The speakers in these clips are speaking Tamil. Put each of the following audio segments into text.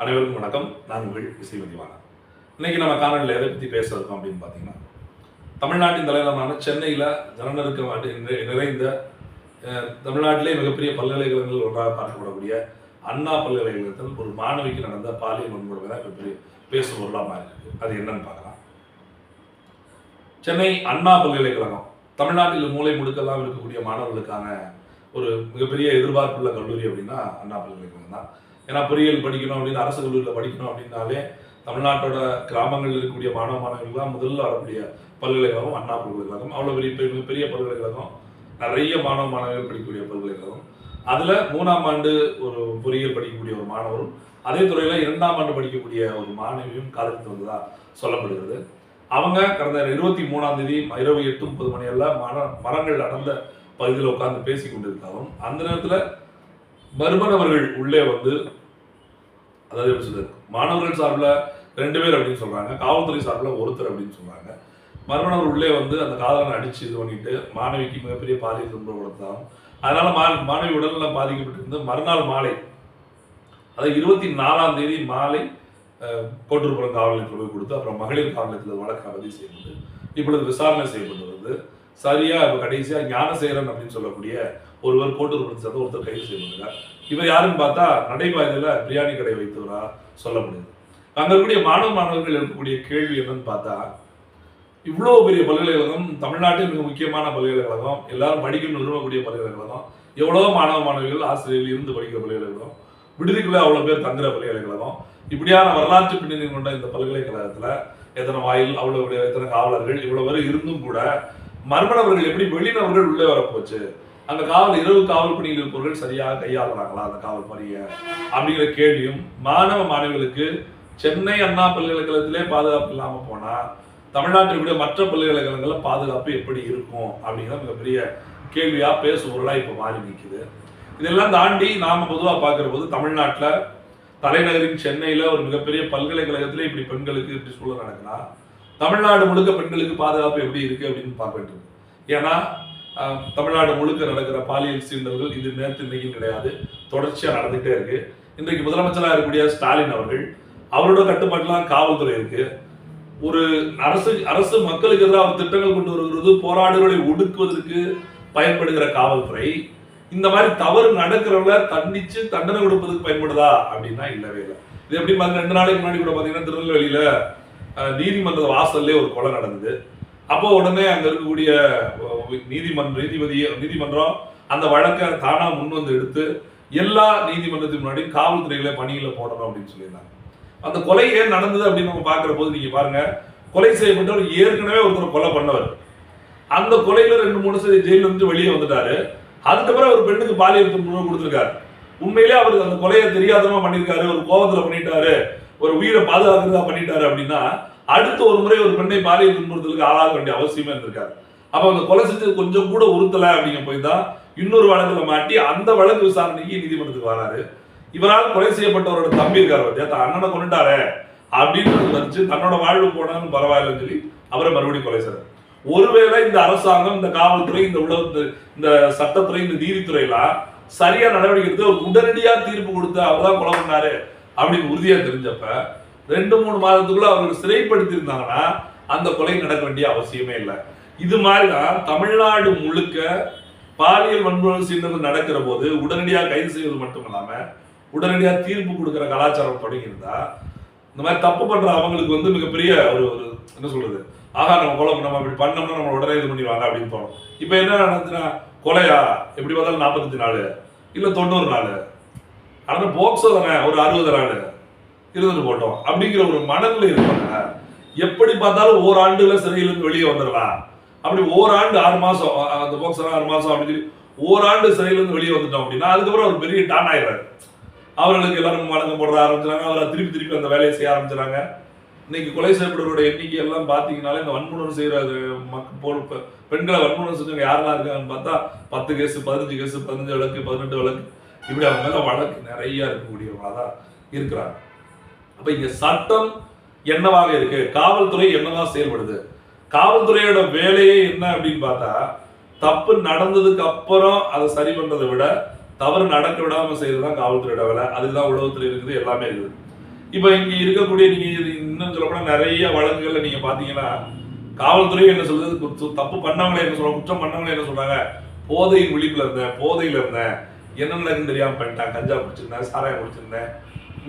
அனைவருக்கும் வணக்கம். நான் உங்கள் இசைமதிவான இன்னைக்கு நம்ம காணொலியில் எதை பற்றி பேச இருக்கோம் அப்படின்னு பார்த்தீங்கன்னா தமிழ்நாட்டின் தலைநகரமான சென்னையில் ஜனநெருக்கம் நிறை- நிறைந்த அஹ், தமிழ்நாட்டிலே மிகப்பெரிய பல்கலைக்கழகங்கள் ஒன்றாக பார்க்கப்படக்கூடிய அண்ணா பல்கலைக்கழகத்தில் ஒரு மாணவிக்கு நடந்த பாலியல் வன்கொடுமை தான் மிகப்பெரிய பெரிய பேசும் பொருளாக மாறி இருக்கு அது என்னன்னு பார்க்கலாம். சென்னை அண்ணா பல்கலைக்கழகம் தமிழ்நாட்டில் மூளை முடுக்கெல்லாம் இருக்கக்கூடிய மாணவர்களுக்கான ஒரு மிகப்பெரிய எதிர்பார்ப்புள்ள கல்லூரி அப்படின்னா அண்ணா பல்கலைக்கழகம் தான். ஏன்னா பொறியியல் படிக்கணும் அப்படின்னு அரசு கல்லூரியில் படிக்கணும் அப்படின்னாலே தமிழ்நாட்டோட கிராமங்களில் இருக்கக்கூடிய மாணவ மாணவிகள்லாம் முதல்ல வரக்கூடிய பல்கலைக்கழகம் அண்ணா பல்கலைக்கழகம் அவ்வளோ பெரிய பெரிய பெரிய பல்கலைக்கழகம் நிறைய மாணவ மாணவிகள் படிக்கக்கூடிய பல்கலைக்கழகம். அதில் மூணாம் ஆண்டு ஒரு பொறியியல் படிக்கக்கூடிய ஒரு மாணவரும் அதே துறையில் இரண்டாம் ஆண்டு படிக்கக்கூடிய ஒரு மாணவியும் காதலித்து வந்ததாக சொல்லப்படுகிறது. அவங்க கடந்த இருபத்தி மூணாம் தேதி இரவு எட்டு முப்பது மணியெல்லாம் மர மரங்கள் அடர்ந்த பகுதியில் உட்கார்ந்து பேசி கொண்டிருந்தாலும் அந்த நேரத்தில் மர்மன் உள்ளே வந்து அதாவது எப்படி சொல்றது? மாணவர்கள் சார்பில் ரெண்டு பேர் அப்படின்னு சொல்றாங்க. காவல்துறை சார்பில் ஒருத்தர் அப்படின்னு சொல்றாங்க. மர்மன் உள்ளே வந்து அந்த காதலனை அடிச்சு இது பண்ணிட்டு மாணவிக்கு மிகப்பெரிய பாலியல் துன்பம் கொடுத்தாலும் அதனால மா மாணவி உடல்நலம் பாதிக்கப்பட்டிருந்து மறுநாள் மாலை அதாவது இருபத்தி நாலாம் தேதி மாலை அஹ், கோட்டூர்புரம் காவல் நிலையத்தில் போய் கொடுத்து அப்புறம் மகளிர் காவல் நிலையத்தில் வழக்கு பதிவு செய்யப்பட்டு இப்பொழுது விசாரணை செய்யப்பட்டு வருது சரியா இப்போ கடைசியா ஞானசேகரன் அப்படின்னு சொல்லக்கூடிய ஒருவர் கோட்டூர்புரத்தை சேர்ந்த ஒருத்தர் கைது செய்யப்பட்டிருக்கார். இவர் யாருன்னு பார்த்தா நடைபாதையில் பிரியாணி கடை வைத்தவரா சொல்லப்படுது அங்கே இருக்கக்கூடிய மாணவ மாணவர்கள் இருக்கக்கூடிய கேள்வி என்னன்னு பார்த்தா இவ்வளோ பெரிய பல்கலைக்கழகம் தமிழ்நாட்டில் மிக முக்கியமான பல்கலைக்கழகம் எல்லாரும் படிக்கணும்னு விரும்பக்கூடிய பல்கலைக்கழகம் எவ்வளோ மாணவ மாணவிகள் ஆசிரியர்கள் இருந்து படிக்கிற பல்கலைக்கழகம் விடுதிக்குள்ளே அவ்வளோ பேர் தங்குற பல்கலைக்கழகம் இப்படியான வரலாற்று பின்னணி கொண்ட இந்த பல்கலைக்கழகத்தில் எத்தனை வாயில் அவ்வளோ பெரிய- எத்தனை காவலர்கள் இவ்வளோ பேர் இருந்தும் கூட மர்மணவர்கள் எப்படி வெளிநபர்கள் உள்ளே வரப்போச்சு? அந்த காவல் இரவு காவல் பணியில் இருப்பவர்கள் சரியாக கையாளுறாங்களா? அந்த காவல் பணியை அப்படிங்கிற கேள்வியும் மாணவ மாணவிகளுக்கு சென்னை அண்ணா பல்கலைக்கழகத்திலே பாதுகாப்பு இல்லாமல் போனால் தமிழ்நாட்டில் விட மற்ற பல்கலைக்கழகங்களில் பாதுகாப்பு எப்படி இருக்கும்? அப்படிங்கிற மிகப்பெரிய கேள்வியாக பேசுபொருளா இப்போ மாறி நிற்குது இதெல்லாம் தாண்டி நாம் பொதுவாக பார்க்குற போது தமிழ்நாட்டில் தலைநகரின் சென்னையில் ஒரு மிகப்பெரிய பல்கலைக்கழகத்தில் இப்படி பெண்களுக்கு இப்படி சூழல் நடக்குன்னா தமிழ்நாடு முழுக்க பெண்களுக்கு பாதுகாப்பு எப்படி இருக்குது அப்படின்னு பார்க்க வேண்டியது. ஏன்னா தமிழ்நாடு முழுக்க நடக்கிற பாலியல் சீண்டல்கள் இது நேற்று இன்னைக்கு கிடையாது. தொடர்ச்சியாக நடந்துகிட்டே இருக்கு. இன்றைக்கு முதலமைச்சராக இருக்கக்கூடிய ஸ்டாலின் அவர்கள் அவரோட கட்டுப்பாட்டுலாம் காவல்துறை இருக்கு. ஒரு அரசு அரசு மக்களுக்கு எதிராக திட்டங்கள் கொண்டு வருகிறது போராடுகளை ஒடுக்குவதற்கு பயன்படுகிற காவல்துறை. இந்த மாதிரி தவறு நடக்கிறவங்கள தண்டிச்சு தண்டனை கொடுப்பதுக்கு பயன்படுதா அப்படின்னா இல்லவே இல்லை. இது எப்படி பாருங்க ரெண்டு நாளைக்கு முன்னாடி கூட பார்த்தீங்கன்னா திருநெல்வேலியில நீதிமன்ற வாசல்லே ஒரு கொலை நடந்தது. அப்போ உடனே அங்க இருக்கக்கூடிய நீதிமன்ற நீதிபதி நீதிமன்றம் அந்த வழக்கை தானா முன் வந்து எடுத்து எல்லா நீதிமன்றத்துக்கு முன்னாடி காவல்துறைகளை பணியில போடணும் அப்படின்னு சொல்லியிருந்தாங்க. அந்த கொலை ஏன் நடந்தது அப்படின்னு நம்ம பார்க்கிற போது நீங்க பாருங்க கொலை செய்யப்பட்டவர் ஏற்கனவே ஒருத்தர் கொலை பண்ணவர். அந்த கொலையில ரெண்டு மூணு சரி ஜெயில இருந்து வெளியே வந்துட்டாரு. அதுக்கப்புறம் ஒரு பெண்ணுக்கு பாலியல் துன்புறுத்தல் கொடுத்துருக்காரு. உண்மையிலே அவருக்கு அந்த கொலையை தெரியாதமா பண்ணியிருக்காரு ஒரு கோபத்துல பண்ணிட்டாரு ஒரு உயிரை பாதுகாக்கிறதா பண்ணிட்டாரு அப்படின்னா அடுத்து ஒரு முறை ஒரு பெண்ணை பாலியல் துன்புறுத்தலுக்கு ஆளாக வேண்டிய அவசியமே இருந்திருக்காரு அப்ப அந்த கொலை செஞ்சது கொஞ்சம் கூட உறுத்தல அப்படிங்க போய் தான் இன்னொரு வழக்குல மாட்டி அந்த வழக்கு விசாரணைக்கு நீதிமன்றத்துக்கு வராரு. இவரால் கொலை செய்யப்பட்டவரோட தம்பி இருக்காரு பார்த்தியா தான் அண்ணனை கொண்டுட்டாரே அப்படின்னு வச்சு தன்னோட வாழ்வு போனாலும் பரவாயில்லைன்னு சொல்லி அவரை மறுபடியும் கொலை செய்றாரு ஒருவேளை இந்த அரசாங்கம் இந்த காவல்துறை இந்த உள்ள இந்த- சட்டத்துறை இந்த நீதித்துறையெல்லாம் சரியா நடவடிக்கை எடுத்து உடனடியா தீர்ப்பு கொடுத்து அவர்தான் கொலை பண்ணாரு அப்படின்னு உறுதியா தெரிஞ்சப்ப ரெண்டு மூணு மாதத்துக்குள்ள அவர்கள் சிறைப்படுத்தி இருந்தாங்கன்னா அந்த கொலை நடக்க வேண்டிய அவசியமே இல்லை. இது மாதிரிதான் தமிழ்நாடு முழுக்க பாலியல் வன்முறை சீண்டல் நடக்கிற போது உடனடியாக கைது செய்வது மட்டும் இல்லாமல் உடனடியாக தீர்ப்பு கொடுக்குற கலாச்சாரம் தொடங்கியிருந்தா இந்த மாதிரி தப்பு பண்ற அவங்களுக்கு வந்து மிகப்பெரிய ஒரு ஒரு என்ன சொல்றது ஆகா நம்ம கொலை நம்ம இப்படி பண்ணோம்னா நம்ம உடனே இது பண்ணிடுவாங்க அப்படின்னு தோணும். இப்போ என்ன நடந்துச்சுன்னா கொலையா? எப்படி பார்த்தாலும் நாற்பத்தஞ்சு நாள் இல்லை தொண்ணூறு நாள். ஆனால் போக்சோ தானே ஒரு அறுபது நாள். இருந்துட்டு போட்டோம். அப்படிங்கிற ஒரு மனநிலை இருப்பாங்க எப்படி பார்த்தாலும் ஓராண்டுல சிறையிலிருந்து வெளியே வந்துடலாம். அப்படி ஓராண்டு ஆறு மாசம் அந்த போக்சோ ஆறு மாசம் அப்படின்னு சொல்லி ஓராண்டு சிறையிலிருந்து வெளியே வந்துட்டோம் அப்படின்னா அதுக்கப்புறம் ஒரு பெரிய டான் ஆயிடுறாரு அவர்களுக்கு எல்லாரும் வழக்கம் போடுற ஆரம்பிச்சாங்க அவரை திருப்பி திருப்பி அந்த வேலையை செய்ய ஆரம்பிச்சாங்க இன்னைக்கு கொலை செய்யப்படுறவரோட எண்ணிக்கை எல்லாம் பார்த்தீங்கனாலே இந்த வன்முணர்வு செய்கிற மக்கள் போல் பெண்களை வன்முறை செஞ்சவங்க யாரெல்லாம் இருக்காங்கன்னு பார்த்தா பத்து கேஸ் பதினஞ்சு கேஸ் பதினஞ்சு வழக்கு பதினெட்டு வழக்கு. இப்படி அவங்க மேலே வழக்கு நிறைய இருக்கக்கூடியவங்களாக தான் இருக்கிறாங்க. அப்ப இங்க சட்டம் என்னவாக இருக்கு? காவல்துறை என்னவா செயல்படுது? காவல்துறையோட வேலையே என்ன அப்படின்னு பார்த்தா தப்பு நடந்ததுக்கு அப்புறம் அதை சரி பண்றதை விட தவறு நடக்க விடாம செய்யறது தான் காவல்துறையோட வேலை. அதுதான் உளவுத்துறை இருக்குது எல்லாமே இருக்குது. இப்ப இங்க இருக்கக்கூடிய நீங்க இன்னும் சொல்லப்போனா நிறைய வழக்குகள்ல நீங்க பாத்தீங்கன்னா காவல்துறை என்ன சொல்றது தப்பு பண்ணவங்களே என்ன சொல்றாங்க? குற்றம் பண்ணவங்களே என்ன சொல்றாங்க? போதை விழிப்புல இருந்தேன் போதையில இருந்தேன் என்ன நடக்குன்னு தெரியாம பண்ணிட்டேன். கஞ்சா குடிச்சிருந்தேன் சாராயம் குடிச்சிருந்தேன்.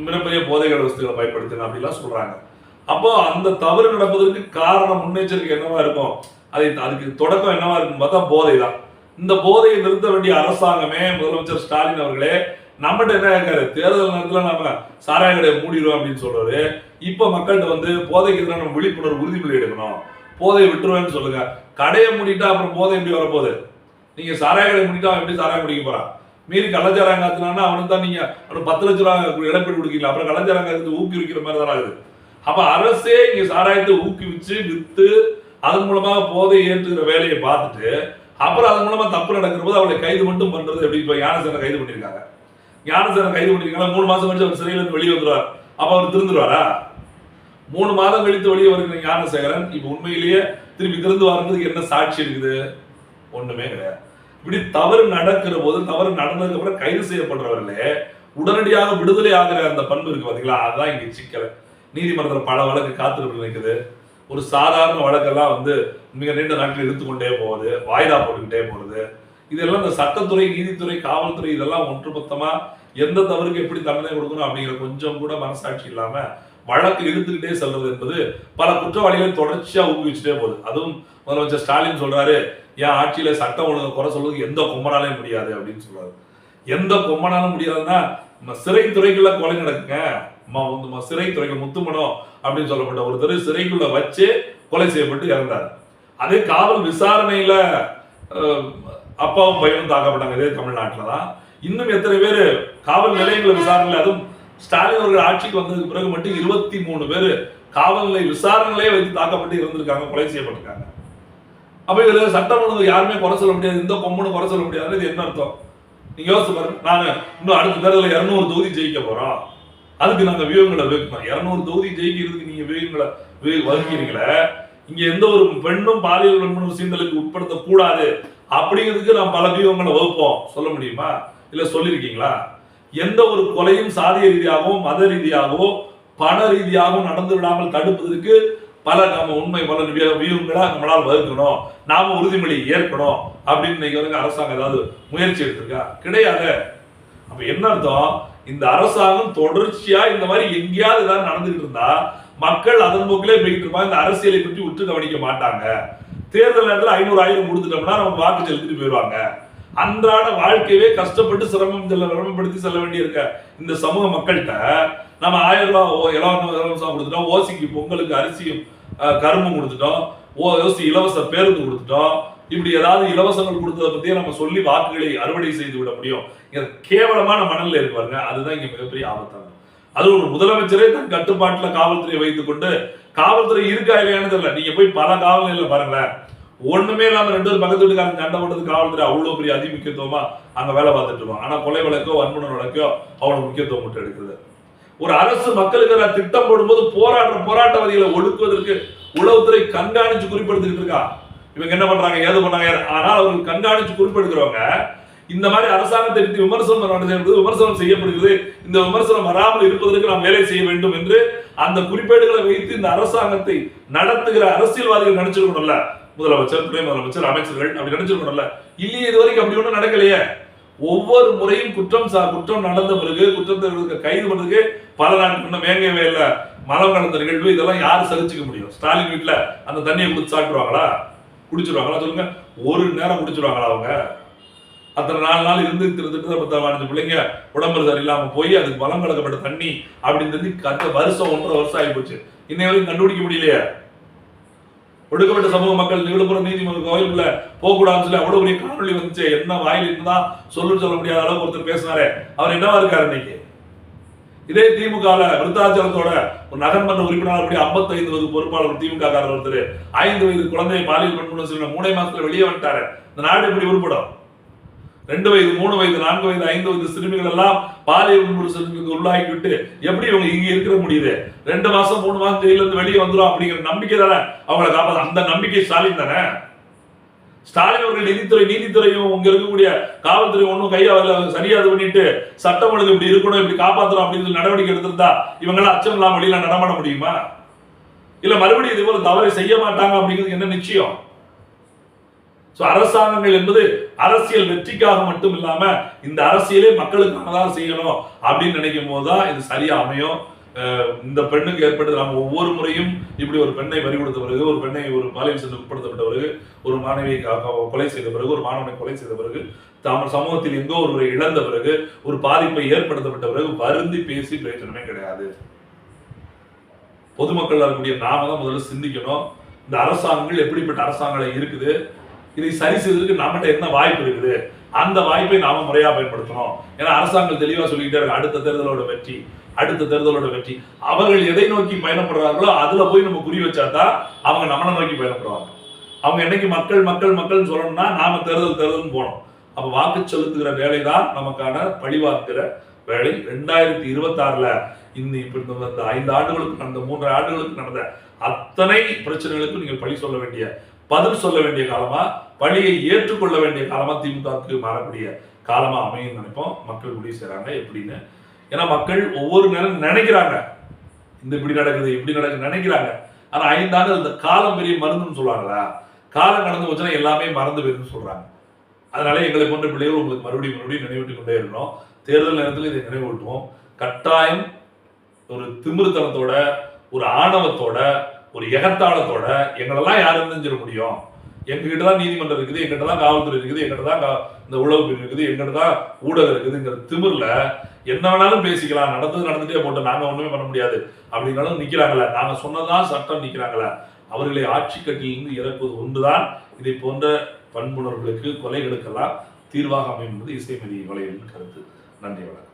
மிகப்பெரிய போதைகள் வசதிகளை பயன்படுத்தின அப்படிலாம் சொல்றாங்க. அப்போ அந்த தவறு நடப்பதற்கு காரணம் முன்னெச்சரிக்கை என்னவா இருக்கும்? அது அதுக்கு தொடக்கம் என்னவா இருக்கும் பார்த்தா போதை தான் இந்த போதையை நிறுத்த வேண்டிய அரசாங்கமே முதலமைச்சர் ஸ்டாலின் அவர்களே நம்மகிட்ட என்ன இருக்காரு தேர்தல் நேரத்தில் நம்ம சாராய கடையை மூடிடுவோம் அப்படின்னு சொல்றாரு. இப்போ மக்கள்கிட்ட வந்து போதைக்கு எதிரான விழிப்புணர்வு உறுதிமொழி எடுக்கணும். போதையை விட்டுருவேன்னு சொல்லுங்க. கடையை மூடிட்டா அப்புறம் போதை எப்படி வரப்போகுது? நீங்க சாராய கடை மூடிட்டா அவன் எப்படி சாராயம் குடிக்க போறான்? மீறி கள்ளச்சாராயம் காத்துனான்னா அவனுக்கு தான் நீங்க அவனுக்கு பத்து லட்ச ரூபா இழப்பீடு கொடுக்கல அப்புறம் கள்ளச்சாராயம் காத்து ஊக்குவிக்கிற மாதிரி தான் ஆகுது. அப்ப அரசே இங்க சாராயத்தை ஊக்குவிச்சு வித்து அதன் மூலமாக போதை ஏற்றுகிற வேலையை பார்த்துட்டு அப்புறம் அதன் மூலமா தப்பு நடக்கிற போது அவளை கைது மட்டும் பண்றது எப்படி? இப்ப ஞானசேனை கைது பண்ணிருக்காங்க ஞானசேனை கைது பண்ணிருக்காங்க மூணு மாசம் கழிச்சு அவர் சிறையில இருந்து வெளியே வந்துருவார். அப்ப அவர் திருந்துருவாரா? மூணு மாதம் கழித்து வெளியே வருகிற ஞானசேகரன் இப்ப உண்மையிலேயே திருப்பி திறந்து வரும்போது என்ன சாட்சி இருக்குது? ஒண்ணுமே கிடையாது. இப்படி தவறு நடக்கிற போது தவறு நடந்ததுக்கு அப்புறம் கைது செய்யப்படுறவர்களே உடனடியாக விடுதலை ஆகிற அந்த பண்பு இருக்கு பாத்தீங்களா? அதுதான் இங்க சிக்கல். நீதிமன்றத்தில் பல வழக்கு காத்திருப்பு நிற்குது ஒரு சாதாரண வழக்கெல்லாம் வந்து மிக நீண்ட நாட்கள் இழுத்து கொண்டே போகுது வாய்தா போட்டுக்கிட்டே போகுது. இதெல்லாம் இந்த சட்டத்துறை நீதித்துறை காவல்துறை இதெல்லாம் ஒன்றுமொத்தமா எந்த தவறுக்கு எப்படி தண்டனை கொடுக்கணும் அப்படிங்கிற கொஞ்சம் கூட மனசாட்சி இல்லாமல் வழக்கு இழுத்துக்கிட்டே செல்றது என்பது பல குற்றவாளிகளை தொடர்ச்சியா ஊக்குவிச்சுட்டே போகுது. அதுவும் முதலமைச்சர் ஸ்டாலின் சொல்றாரு என் ஆட்சியில சட்டம் ஒழுங்கு குறை சொல்றதுக்கு எந்த கொம்பனாலையும் முடியாது அப்படின்னு சொல்றாரு. எந்த கொம்பனாலும் முடியாதுன்னா நம்ம கொலை நடக்குங்க. வந்து சிறைத்துறைகள் முத்துமணம் அப்படின்னு சொல்லப்பட்ட ஒருத்தர் சிறைக்குள்ள வச்சு கொலை செய்யப்பட்டு இறந்தார். அதே காவல் விசாரணையில அப்பாவும் பையனும் தாக்கப்பட்டாங்க இதே தமிழ்நாட்டில் தான் இன்னும் எத்தனை பேர் காவல் நிலையங்கள விசாரணையில் அதுவும் ஸ்டாலின் அவர்கள் ஆட்சிக்கு வந்ததுக்கு பிறகு மட்டும் இருபத்தி மூணு பேர் காவல் நிலைய விசாரணையிலே வைத்து தாக்கப்பட்டு இருந்திருக்காங்க கொலை செய்யப்பட்டிருக்காங்க. அப்போ இதில் சட்டம் ஒழுங்கு யாருமே குறை சொல்ல முடியாது இந்த கொம்பனும் குறை சொல்ல முடியாது இது என்ன அர்த்தம்? நீங்க யோசிச்சு பாருங்க நாங்க இன்னும் அடுத்த தேர்தலில் இரநூறு தொகுதி ஜெயிக்க போறோம். அதுக்கு நாங்கள் வியூகங்களை வைக்கணும் இரநூறு தொகுதி ஜெயிக்கிறதுக்கு நீங்க வியூகங்களை வி- வகுக்கிறீங்களே இங்கே எந்த ஒரு பெண்ணும் பாலியல் வன்முறை சீண்டலுக்கு உட்படுத்தக்கூடாது. அப்படிங்கிறதுக்கு நான் பல வியூகங்களை வகுப்போம். சொல்ல முடியுமா? இல்லை சொல்லியிருக்கீங்களா? எந்த ஒரு கொலையும் சாதிய ரீதியாகவோ மத ரீதியாகவோ பண ரீதியாகவும் நடந்து விடாமல் தடுப்பதற்கு பல நம்ம உண்மை பல வியூ- வியூகங்களை நம்மளால் வகுக்கணும். நாம உறுதிமொழி ஏற்கணும். அப்படின்னு இன்னைக்கு வரைக்கும் அரசாங்கம் ஏதாவது முயற்சி எடுத்திருக்கா? கிடையாது. அப்ப என்ன அர்த்தம்? இந்த அரசாங்கம் தொடர்ச்சியா இந்த மாதிரி எங்கேயாவது ஏதாவது நடந்துகிட்டு இருந்தா மக்கள் அதன் போக்கிலே போயிட்டு இருப்பாங்க. இந்த அரசியலை பற்றி உற்று கவனிக்க மாட்டாங்க. தேர்தல் நேரத்தில் ஐநூறு ஆயிரம் கொடுத்துட்டோம்னா நம்ம வாக்கு செலுத்திட்டு போயிடுவாங்க. அன்றாட வாழ்க்கையவே கஷ்டப்பட்டு சிரமம் செல்ல சிரமப்படுத்தி செல்ல வேண்டியிருக்க இந்த சமூக மக்கள்கிட்ட நம்ம ஆயிரம் ரூபாய் ஓ- இலவசம் கொடுத்துட்டோம் ஓசிக்கு பொங்கலுக்கு அரிசியும் கரும்பும் கொடுத்துட்டோம் ஓ ஓசி இலவச பேருந்து கொடுத்துட்டோம். இப்படி ஏதாவது இலவசங்கள் கொடுத்ததை பத்தியே நம்ம சொல்லி வாக்குகளை அறுவடை செய்து விட முடியும். இங்க கேவலமான மணலில் இருப்பாருங்க அதுதான் இங்க மிகப்பெரிய ஆபத்தாகும் அது ஒரு முதலமைச்சரே தன் கட்டுப்பாட்டுல காவல்துறையை வைத்துக் கொண்டு காவல்துறை இருக்கா இல்லையானது இல்லை நீங்க போய் பல காவல் நிலையில பாருங்களேன். ஒண்ணுமே இல்லாம ரெண்டு பேரும் பக்கத்து வீட்டுக்காரங்க சண்டை போட்டது காவல்துறை அவ்வளவு பெரிய அதி முக்கியத்துவமா அங்க வேலை பார்த்துட்டு இருப்பான் ஆனா கொலை வழக்கோ வன்முறை வழக்கோ அவனுக்கு முக்கியத்துவம் மட்டும் எடுக்குது ஒரு அரசு மக்களுக்கு திட்டம் போடும்போது போராடுற போராட்டவாதிகளை ஒடுக்குவதற்கு உளவுத்துறை கண்காணிச்சு குறிப்பெடுத்துக்கிட்டு இருக்கா. இவங்க என்ன பண்றாங்க? ஏது பண்ணாங்க ஆனால் அவர்கள் கண்காணிச்சு குறிப்பிடுக்கிறவங்க இந்த மாதிரி அரசாங்கத்தை பற்றி விமர்சனம் நடந்தது விமர்சனம் செய்யப்படுகிறது. இந்த விமர்சனம் வராமல் இருப்பதற்கு நாம் வேலை செய்ய வேண்டும் என்று அந்த குறிப்பேடுகளை வைத்து இந்த அரசாங்கத்தை நடத்துகிற அரசியல்வாதிகள் நினைச்சிருக்கணும்ல முதலமைச்சர் துணை முதலமைச்சர் அமைச்சர்கள் அப்படி நினைச்சிருக்கணும்ல. இல்லையே இது வரைக்கும் அப்படி ஒன்றும் நடக்கலையே. ஒவ்வொரு முறையும் குற்றம் சா குற்றம் நடந்த பிறகு குற்றத்தை கைது பண்றதுக்கு பல நாட்கள் இன்னும் வேங்கவே இல்லை. மலம் கலந்த நிகழ்வு இதெல்லாம் யார் சகிச்சுக்க முடியும். ஸ்டாலின் வீட்டில் அந்த தண்ணியை குடிச்சு சாப்பிடுவாங்களா? குடிச்சிருவாங்களா? சொல்லுங்க. ஒரு நேரம் குடிச்சிருவாங்களா அவங்க? அத்தனை நாலு நாள் இருந்து திருந்துட்டு பத்து பதினஞ்சு பிள்ளைங்க உடம்பு சரியில்லாமல் போய் அதுக்கு பலம் கலக்கப்பட்ட தண்ணி அப்படின்னு தெரிஞ்சு கத்த வருஷம் ஒன்றரை வருஷம் ஆகி போச்சு. இன்னை வரைக்கும் கண்டுபிடிக்க முடியலையே. ஒடுக்கப்பட்ட சமூக மக்கள் விழுப்புரம் நீதிமன்ற கோயிலுக்குள்ள போகக்கூடாதுன்னு சொல்லி அவ்வளவு பெரிய காணொலி வந்துச்சு. என்ன வாயில் இருந்தால் சொல்லு சொல்ல முடியாத அளவுக்கு ஒருத்தர் பேசினாரே. அவர் என்னவா இருக்காரு இன்னைக்கு? இதே திமுக விருத்தாச்சலத்தோட ஒரு நகர்மன்ற உறுப்பினர் அப்படி 55 வயது பொறுப்பாளர் திமுக காரர் ஒருத்தர். ஐந்து வயது குழந்தையை பாலியல் பண்ணணும்னு சொல்லி மூணே மாசத்துல வெளியே வந்துட்டாரு. இந்த நாடு எப்படி உருப்படும்? ரெண்டு வயது மூணு வயது நான்கு வயது ஐந்து வயது சிறுமிகள் எல்லாம் பாலியல் வன்முறை உள்ளாகி விட்டு எப்படி இவங்க இங்க இருக்கிற முடியுது? ரெண்டு மாசம் மூணு மாசம் ஜெயில இருந்து வெளியே வந்துடும் அப்படிங்கிற நம்பிக்கை தானே? அவங்களை காப்பாது அந்த நம்பிக்கை ஸ்டாலின் தானே? ஸ்டாலின் அவர்கள் நிதித்துறை நீதித்துறையும் உங்க இருக்கக்கூடிய காவல்துறை ஒன்றும் கையா சரியா இது பண்ணிட்டு சட்டம் ஒழுங்கு இப்படி இருக்கணும் இப்படி காப்பாற்றணும் அப்படின்னு சொல்லி நடவடிக்கை எடுத்திருந்தா இவங்களாம் அச்சம் இல்லாம வெளியில நடமாட முடியுமா? இல்ல மறுபடியும் இது போல தவறை செய்ய மாட்டாங்க அப்படிங்கிறது என்ன நிச்சயம்? ஸோ அரசாங்கங்கள் என்பது அரசியல் வெற்றிக்காக மட்டும் இல்லாம இந்த அரசியலே மக்களுக்கானதான் செய்யணும் அப்படின்னு நினைக்கும் போது தான் இது சரியா அமையும். இந்த பெண்ணுக்கு ஏற்பட்டது நம்ம ஒவ்வொரு முறையும் இப்படி ஒரு பெண்ணை வரி கொடுத்த பிறகு ஒரு பெண்ணை ஒரு பாலியல் சென்று உட்படுத்தப்பட்ட பிறகு ஒரு மாணவியை கொலை செய்த பிறகு ஒரு மாணவனை கொலை செய்த பிறகு தாம் சமூகத்தில் எங்கோ ஒருவரை இழந்த பிறகு ஒரு பாதிப்பை ஏற்படுத்தப்பட்ட பிறகு வருந்தி பேசி பிரயோஜனமே கிடையாது. பொதுமக்கள் இருக்கக்கூடிய நாம தான் முதல்ல சிந்திக்கணும். இந்த அரசாங்கங்கள் எப்படிப்பட்ட அரசாங்கம் இருக்குது? இதை சரி செய்வதற்கு நம்மகிட்ட என்ன வாய்ப்பு இருக்குது? அந்த வாய்ப்பை நாம முறையா பயன்படுத்தணும். ஏன்னா அரசாங்கம் தெளிவா சொல்லிக்கிட்டே இருக்கு. அடுத்த தேர்தலோட வெற்றி அடுத்த தேர்தலோட வெற்றி. அவர்கள் எதை நோக்கி பயணப்படுறாங்களோ அதுல போய் நம்ம குறி வச்சாதான் அவங்க நம்மளை நோக்கி பயணப்படுவாங்க. அவங்க என்னைக்கு மக்கள் மக்கள் மக்கள்னு சொல்லணும்னா நாம தேர்தல் தேர்தல்னு போனோம் அப்ப வாக்கு செலுத்துகிற வேலை தான் நமக்கான பழிவாக்குற வேலை. ரெண்டாயிரத்தி இருபத்தி ஆறுல இந்த இப்ப இந்த ஐந்து ஆண்டுகளுக்கு நடந்த மூன்று ஆண்டுகளுக்கு நடந்த அத்தனை பிரச்சனைகளுக்கும் நீங்கள் பழி சொல்ல வேண்டிய பதில் சொல்ல வேண்டிய காலமா? பழியை ஏற்றுக்கொள்ள வேண்டிய காலமா? திமுகவுக்கு மாறக்கூடிய காலமா அமையும் நினைப்போம். மக்கள் முடிவு செய்றாங்க. எப்படின்னு? ஏன்னா மக்கள் ஒவ்வொரு நேரம் நினைக்கிறாங்க. இந்த இப்படி நடக்குது இப்படி நடக்குது நினைக்கிறாங்க. ஆனா ஐந்து ஆண்டு காலம் பெரிய மருந்துன்னு சொல்லுவாங்களா காலம் கடந்து போச்சுன்னா எல்லாமே மறந்து போயிருன்னு சொல்றாங்க. அதனால எங்களை போன்ற பிள்ளைகள் உங்களுக்கு மறுபடியும் மறுபடியும் நினைவிட்டு கொண்டே இருக்கணும். தேர்தல் நேரத்தில் இதை நினைவூட்டுவோம். கட்டாயம் ஒரு திமிருத்தனத்தோட ஒரு ஆணவத்தோட ஒரு எகத்தாளத்தோட எங்களெல்லாம் யாரும் தெரிஞ்சிட முடியும்? எங்ககிட்ட தான் நீதிமன்றம் இருக்குது எங்கிட்ட தான் காவல்துறை இருக்குது எங்கிட்ட தான் கா- இந்த உளவு பிரிவு இருக்குது எங்கிட்ட தான் ஊடகம் இருக்குதுங்கிற திமிரில் என்ன வேணாலும் பேசிக்கலாம் நடந்தது நடந்துட்டே போட்டு நாங்கள் ஒன்றுமே பண்ண முடியாது. அப்படின்னாலும் நிற்கிறாங்களே நாங்கள் சொன்னதான் சட்டம் நிற்கிறாங்களே அவர்களை ஆட்சி கட்டிலிருந்து இறக்குவது ஒன்றுதான். இதை போன்ற பண்புணர்களுக்கு கொலைகளுக்கெல்லாம் தீர்வாக அமையும் என்பது இசைமதி வலையின் கருத்து. நன்றி வணக்கம்.